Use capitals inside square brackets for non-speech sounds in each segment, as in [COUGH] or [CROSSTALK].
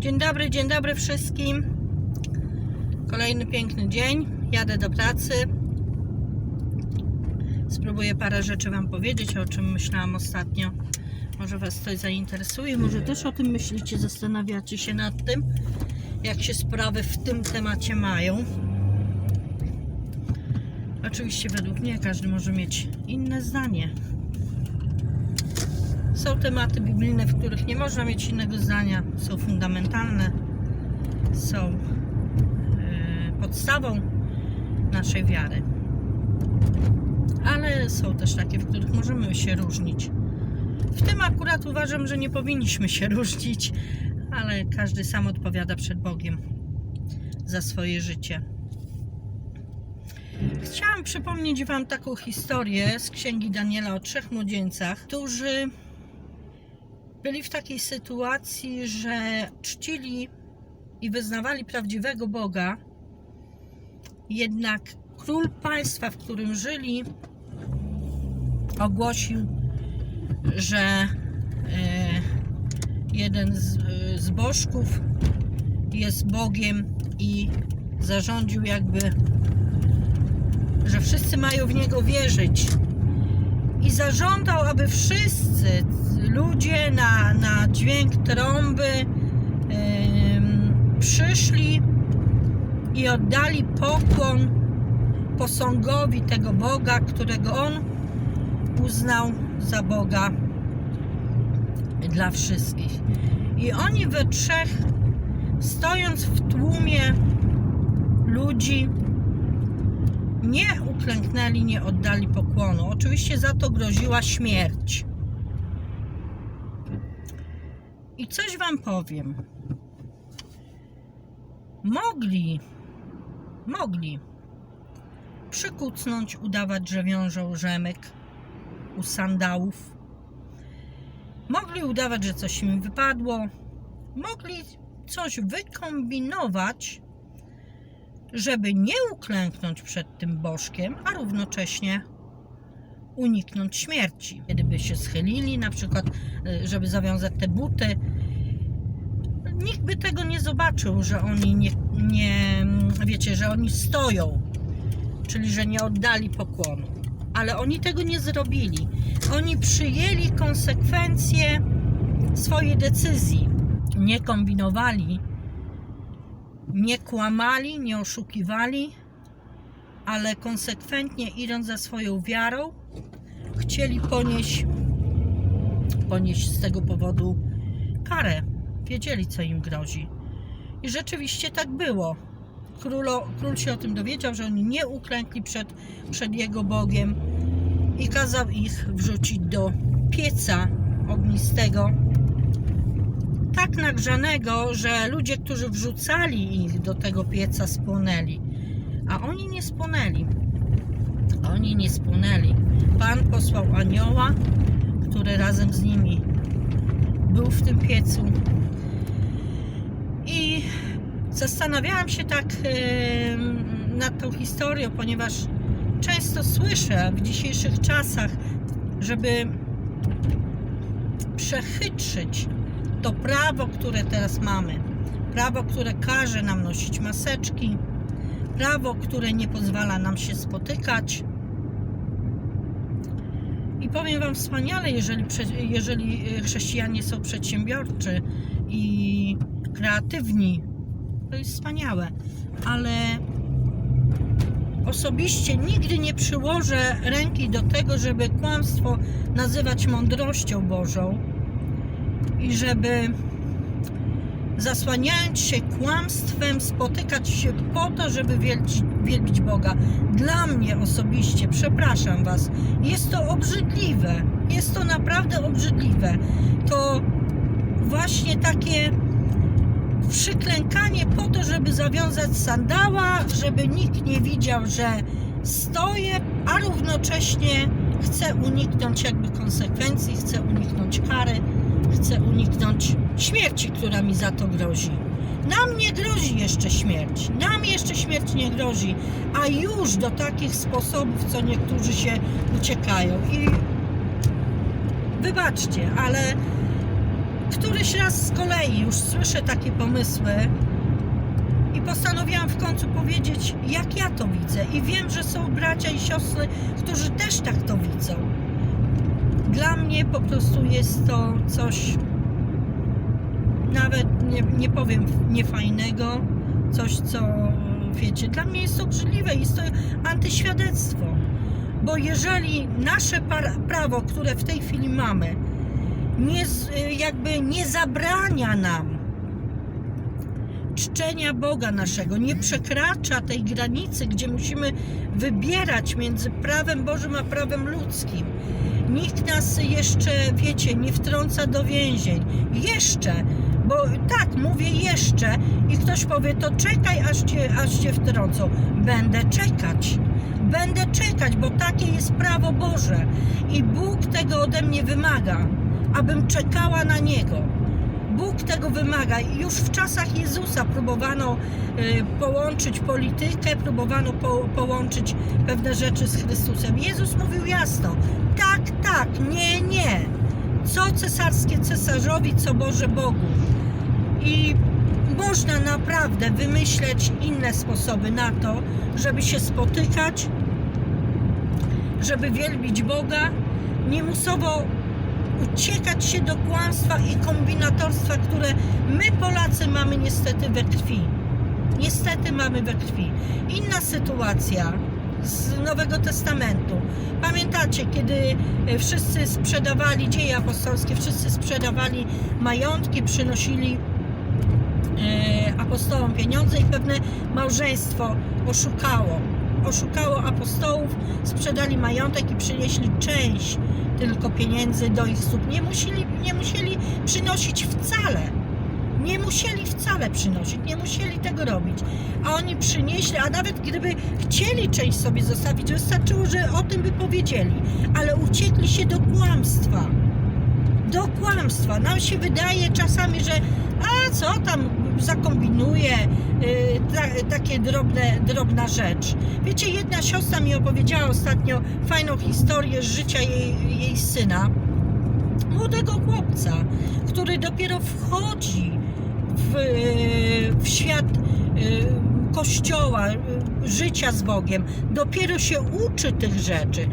Dzień dobry, dzień dobry wszystkim. Kolejny piękny dzień. Jadę do pracy. Spróbuję parę rzeczy Wam powiedzieć, o czym myślałam ostatnio. Może Was coś zainteresuje, może też o tym myślicie, zastanawiacie się nad tym, jak się sprawy w tym temacie mają. Oczywiście według mnie każdy może mieć inne zdanie. Są tematy biblijne, w których nie można mieć innego zdania. Są fundamentalne, są e, podstawą naszej wiary. Ale są też takie, w których możemy się różnić. W tym akurat uważam, że nie powinniśmy się [LAUGHS] różnić, ale każdy sam odpowiada przed Bogiem za swoje życie. Chciałam przypomnieć Wam taką historię z księgi Daniela o trzech młodzieńcach, którzy byli w takiej sytuacji, że czcili i wyznawali prawdziwego Boga, jednak król państwa, w którym żyli, ogłosił, że e, jeden z, e, z bożków jest Bogiem i zarządził jakby, że wszyscy mają w niego wierzyć. I zażądał, aby wszyscy ludzie na, na dźwięk trąby przyszli i oddali pokłon posągowi tego Boga, którego on uznał za Boga dla wszystkich. I oni we trzech, stojąc w tłumie ludzi, nie uklęknęli, nie oddali pokłonu. Oczywiście za to groziła śmierć. I coś Wam powiem. Mogli, mogli przykucnąć, udawać, że wiążą rzemek u sandałów. Mogli udawać, że coś im wypadło. Mogli coś wykombinować, żeby nie uklęknąć przed tym bożkiem, a równocześnie uniknąć śmierci. Kiedyby się schylili, na przykład, y, żeby zawiązać te buty, nikt by tego nie zobaczył, że oni nie, nie wiecie, że oni stoją, czyli że nie oddali pokłonu. Ale oni tego nie zrobili. Oni przyjęli konsekwencje swojej decyzji. Nie kombinowali, nie kłamali, nie oszukiwali, ale konsekwentnie idąc za swoją wiarą, chcieli ponieść, ponieść z tego powodu karę. Wiedzieli, co im grozi. I rzeczywiście tak było. Królo, król się o tym dowiedział, że oni nie uklękli przed, przed jego Bogiem i kazał ich wrzucić do pieca ognistego, tak nagrzanego, że ludzie, którzy wrzucali ich do tego pieca, spłonęli. A oni nie spłonęli. Oni nie spłonęli. Pan posłał anioła, który razem z nimi był w tym piecu. I zastanawiałam się tak em, nad tą historią, ponieważ często słyszę w dzisiejszych czasach, żeby przechytrzyć to prawo, które teraz mamy. Prawo, które każe nam nosić maseczki, prawo, które nie pozwala nam się spotykać. I powiem Wam wspaniale, jeżeli, jeżeli e, chrześcijanie są przedsiębiorczy i kreatywni, to jest wspaniałe, ale osobiście nigdy nie przyłożę ręki do tego, żeby kłamstwo nazywać mądrością Bożą i żeby zasłaniając się kłamstwem, spotykać się po to, żeby wielbić, wielbić Boga. Dla mnie osobiście, przepraszam Was, jest to obrzydliwe. Jest to naprawdę obrzydliwe. To właśnie takie przyklękanie po to, żeby zawiązać sandała, żeby nikt nie widział, że stoję, a równocześnie chcę uniknąć jakby konsekwencji, chcę uniknąć kary, chcę uniknąć śmierci, która mi za to grozi. Nam nie grozi jeszcze śmierć, nam jeszcze śmierć nie grozi, a już do takich sposobów, co niektórzy się uciekają. I wybaczcie, ale któryś raz z kolei już słyszę takie pomysły i postanowiłam w końcu powiedzieć, jak ja to widzę. I wiem, że są bracia i siostry, którzy też tak to widzą. Dla mnie po prostu jest to coś, nawet nie, nie powiem niefajnego, coś, co wiecie, dla mnie jest obrzydliwe, jest to antyświadectwo. Bo jeżeli nasze prawo, które w tej chwili mamy, nie, jakby nie zabrania nam czczenia Boga naszego, nie przekracza tej granicy, gdzie musimy wybierać między prawem Bożym a prawem ludzkim. Nikt nas jeszcze, wiecie, nie wtrąca do więzień. Jeszcze, bo tak, mówię jeszcze i ktoś powie, to czekaj, aż cię, aż cię wtrącą. Będę czekać. Będę czekać, bo takie jest prawo Boże. I Bóg tego ode mnie wymaga, abym czekała na Niego. Bóg tego wymaga. Już w czasach Jezusa próbowano y, połączyć politykę, próbowano po, połączyć pewne rzeczy z Chrystusem. Jezus mówił jasno: tak, tak, nie, nie. Co cesarskie cesarzowi, co Boże Bogu. I można naprawdę wymyśleć inne sposoby na to, żeby się spotykać, żeby wielbić Boga, nie musowo uciekać się do kłamstwa i kombinatorstwa, które my Polacy mamy niestety we krwi. Niestety mamy we krwi. Inna sytuacja z Nowego Testamentu. Pamiętacie, kiedy e, wszyscy sprzedawali dzieje apostolskie, wszyscy sprzedawali majątki, przynosili e, apostołom pieniądze i pewne małżeństwo oszukało. Oszukało apostołów, sprzedali majątek i przynieśli część tylko pieniędzy do ich stóp. Nie musieli, nie musieli przynosić wcale. Nie musieli wcale przynosić, nie musieli tego robić. A oni przynieśli, a nawet gdyby chcieli część sobie zostawić, wystarczyło, że o tym by powiedzieli. Ale uciekli się do kłamstwa. Do kłamstwa. Nam się wydaje czasami, że a co tam zakombinuje, yy, ta, takie drobne, drobna rzecz. Wiecie, jedna siostra mi opowiedziała ostatnio fajną historię z życia jej, jej syna, młodego chłopca, który dopiero wchodzi w, w świat yy, kościoła, yy, życia z Bogiem, dopiero się uczy tych rzeczy.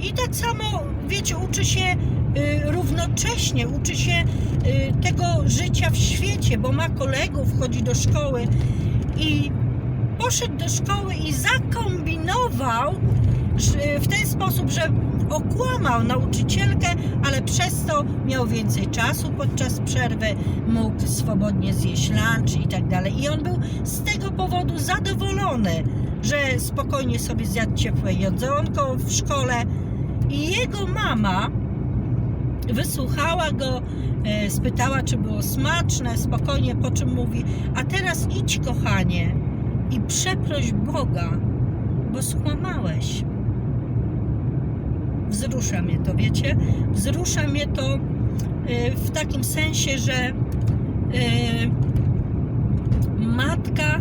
I tak samo, wiecie, uczy się y, równocześnie, uczy się y, tego życia w świecie, bo ma kolegów, chodzi do szkoły i poszedł do szkoły i zakombinował w ten sposób, że okłamał nauczycielkę, ale przez to miał więcej czasu podczas przerwy, mógł swobodnie zjeść lunch i tak dalej. I on był z tego powodu zadowolony, że spokojnie sobie zjadł ciepłe jedzonko w szkole i jego mama wysłuchała go, e, spytała, czy było smaczne, spokojnie, po czym mówi: A teraz idź, kochanie, i przeproś Boga, bo skłamałeś. Wzrusza mnie to, wiecie? Wzrusza mnie to e, w takim sensie, że e, matka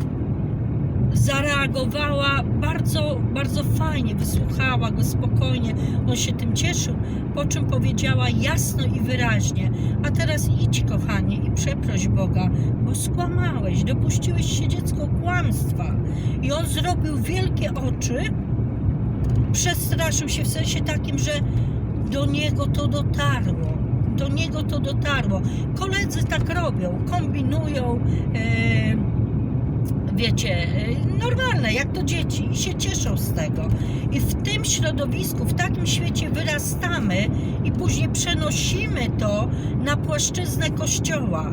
zareagowała bardzo, bardzo fajnie, wysłuchała go spokojnie, on się tym cieszył, po czym powiedziała jasno i wyraźnie, a teraz idź kochanie i przeproś Boga, bo skłamałeś, dopuściłeś się dziecko kłamstwa i on zrobił wielkie oczy, przestraszył się w sensie takim, że do niego to dotarło, do niego to dotarło. Koledzy tak robią, kombinują, e, wiecie, e, normalne, jak to dzieci i się cieszą z tego. I w tym środowisku, w takim świecie wyrastamy i później przenosimy to na płaszczyznę kościoła.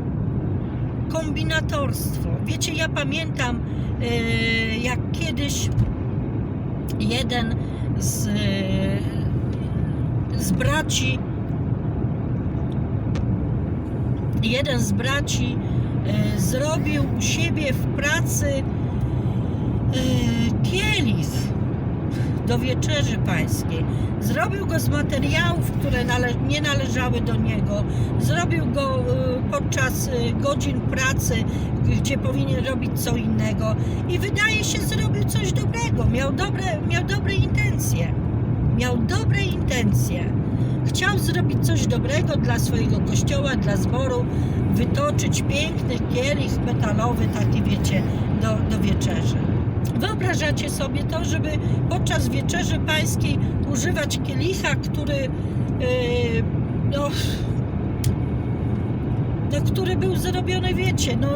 Kombinatorstwo. Wiecie, ja pamiętam, e, jak kiedyś jeden z, e, z braci jeden z braci zrobił u siebie w pracy e, kielich do wieczerzy pańskiej. Zrobił go z materiałów, które nale- nie należały do niego. Zrobił go e, podczas e, godzin pracy, gdzie powinien robić co innego. I wydaje się, zrobił coś dobrego. Miał dobre, miał dobre intencje. miał dobre intencje. Chciał zrobić coś dobrego dla swojego kościoła, dla zboru, wytoczyć piękny kielich metalowy, taki wiecie, do, do wieczerzy. Wyobrażacie sobie to, żeby podczas wieczerzy pańskiej używać kielicha, który yy, no, no, który był zrobiony, wiecie, no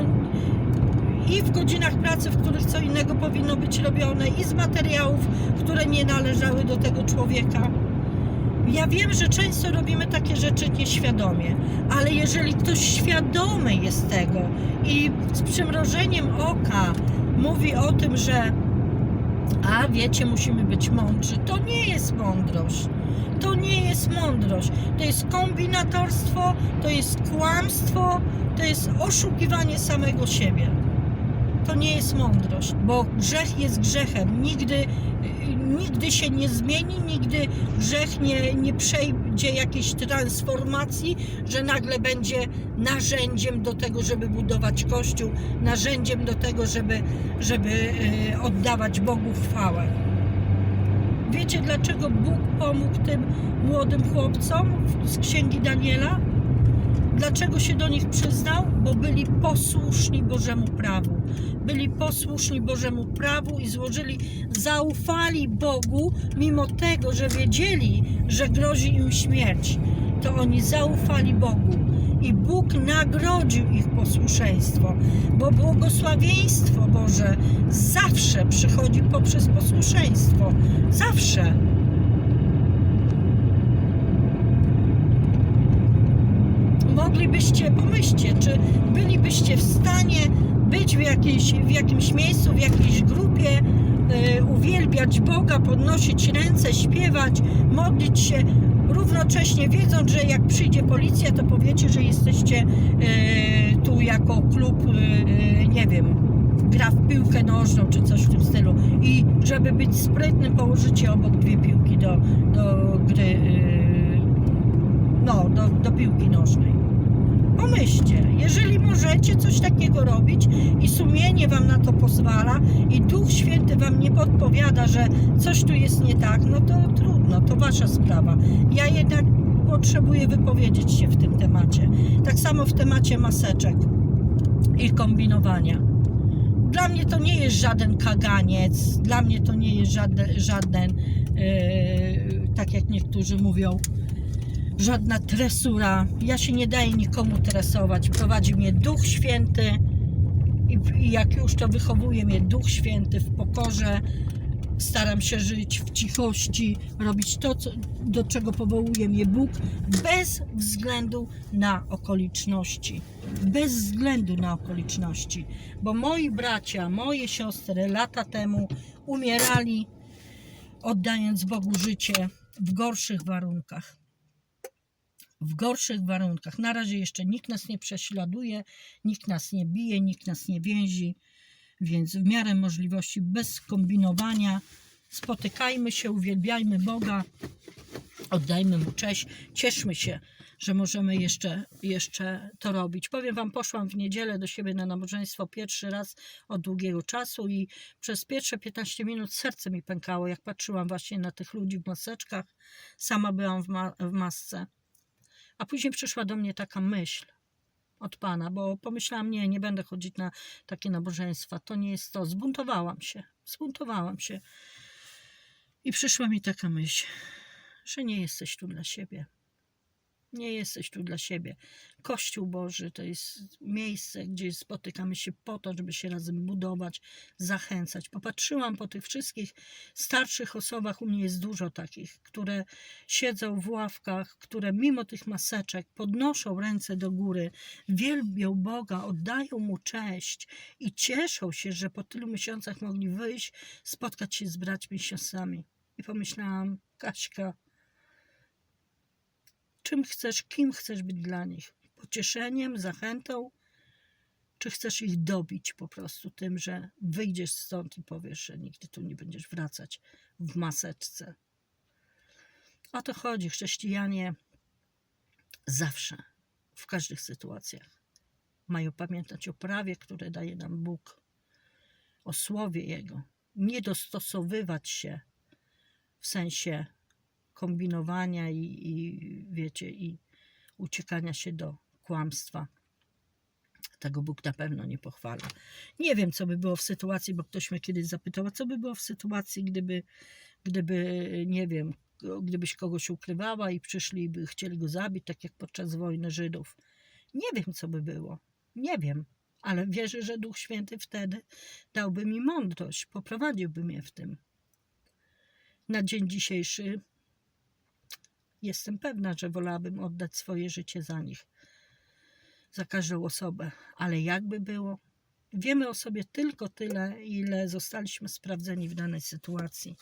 i w godzinach pracy, w których co innego powinno być robione, i z materiałów, które nie należały do tego człowieka. Ja wiem, że często robimy takie rzeczy nieświadomie, ale jeżeli ktoś świadomy jest tego i z przymrożeniem oka mówi o tym, że a wiecie, musimy być mądrzy, to nie jest mądrość. To nie jest mądrość. To jest kombinatorstwo, to jest kłamstwo, to jest oszukiwanie samego siebie. To nie jest mądrość, bo grzech jest grzechem. Nigdy, nigdy się nie zmieni, nigdy grzech nie, nie przejdzie jakiejś transformacji, że nagle będzie narzędziem do tego, żeby budować Kościół, narzędziem do tego, żeby, żeby y, oddawać Bogu chwałę. Wiecie dlaczego Bóg pomógł tym młodym chłopcom z księgi Daniela? Dlaczego się do nich przyznał? Bo byli posłuszni Bożemu prawu. Byli posłuszni Bożemu prawu i złożyli, zaufali Bogu, mimo tego, że wiedzieli, że grozi im śmierć. To oni zaufali Bogu i Bóg nagrodził ich posłuszeństwo, bo błogosławieństwo Boże zawsze przychodzi poprzez posłuszeństwo. Zawsze. Moglibyście, pomyślcie, czy bylibyście w stanie być w, jakiejś, w jakimś miejscu, w jakiejś grupie, e, uwielbiać Boga, podnosić ręce, śpiewać, modlić się, równocześnie wiedząc, że jak przyjdzie policja, to powiecie, że jesteście e, tu jako klub, e, nie wiem, gra w piłkę nożną czy coś w tym stylu. I żeby być sprytnym, położycie obok dwie piłki do, do gry, no, do, do piłki nożnej. Pomyślcie, jeżeli możecie coś takiego robić i sumienie Wam na to pozwala i Duch Święty Wam nie podpowiada, że coś tu jest nie tak, no to trudno, to Wasza sprawa. Ja jednak potrzebuję wypowiedzieć się w tym temacie. Tak samo w temacie maseczek i kombinowania. Dla mnie to nie jest żaden kaganiec, dla mnie to nie jest żaden, żaden yy, tak jak niektórzy mówią, żadna tresura. Ja się nie daję nikomu tresować. Prowadzi mnie Duch Święty i, jak już to wychowuje mnie Duch Święty w pokorze. Staram się żyć w cichości, robić to, co, do czego powołuje mnie Bóg, bez względu na okoliczności. Bez względu na okoliczności. Bo moi bracia, moje siostry lata temu umierali, oddając Bogu życie w gorszych warunkach w gorszych warunkach. Na razie jeszcze nikt nas nie prześladuje, nikt nas nie bije, nikt nas nie więzi, więc w miarę możliwości, bez kombinowania, spotykajmy się, uwielbiajmy Boga, oddajmy Mu cześć, cieszmy się, że możemy jeszcze, jeszcze to robić. Powiem Wam, poszłam w niedzielę do siebie na nabożeństwo pierwszy raz od długiego czasu i przez pierwsze 15 minut serce mi pękało, jak patrzyłam właśnie na tych ludzi w maseczkach. Sama byłam w, ma w masce. A później przyszła do mnie taka myśl od Pana, bo pomyślałam, nie, nie będę chodzić na takie nabożeństwa, to nie jest to. Zbuntowałam się, zbuntowałam się. I przyszła mi taka myśl, że nie jesteś tu dla siebie. Nie jesteś tu dla siebie. Kościół Boży to jest miejsce, gdzie spotykamy się po to, żeby się razem budować, zachęcać. Popatrzyłam po tych wszystkich starszych osobach, u mnie jest dużo takich, które siedzą w ławkach, które mimo tych maseczek podnoszą ręce do góry, wielbią Boga, oddają Mu cześć i cieszą się, że po tylu miesiącach mogli wyjść, spotkać się z braćmi i siostrami. I pomyślałam, Kaśka, czym chcesz, kim chcesz być dla nich? Pocieszeniem, zachętą? Czy chcesz ich dobić po prostu tym, że wyjdziesz stąd i powiesz, że nigdy tu nie będziesz wracać w maseczce? O to chodzi. Chrześcijanie zawsze, w każdych sytuacjach mają pamiętać o prawie, które daje nam Bóg, o słowie Jego. Nie dostosowywać się w sensie kombinowania i, i wiecie, i uciekania się do kłamstwa. Tego Bóg na pewno nie pochwala. Nie wiem, co by było w sytuacji, bo ktoś mnie kiedyś zapytał, co by było w sytuacji, gdyby, gdyby nie wiem, gdybyś kogoś ukrywała i przyszli by chcieli go zabić, tak jak podczas wojny Żydów. Nie wiem, co by było. Nie wiem, ale wierzę, że Duch Święty wtedy dałby mi mądrość, poprowadziłby mnie w tym. Na dzień dzisiejszy jestem pewna, że wolałabym oddać swoje życie za nich, za każdą osobę. Ale jakby było? Wiemy o sobie tylko tyle, ile zostaliśmy sprawdzeni w danej sytuacji.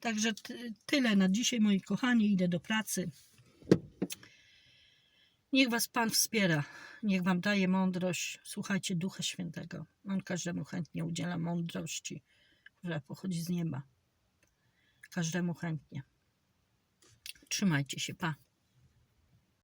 Także ty- tyle na dzisiaj, moi kochani. Idę do pracy. Niech Was Pan wspiera, niech Wam daje mądrość. Słuchajcie Ducha Świętego. On każdemu chętnie udziela mądrości, która pochodzi z nieba. Każdemu chętnie. Trzymajcie się, pa.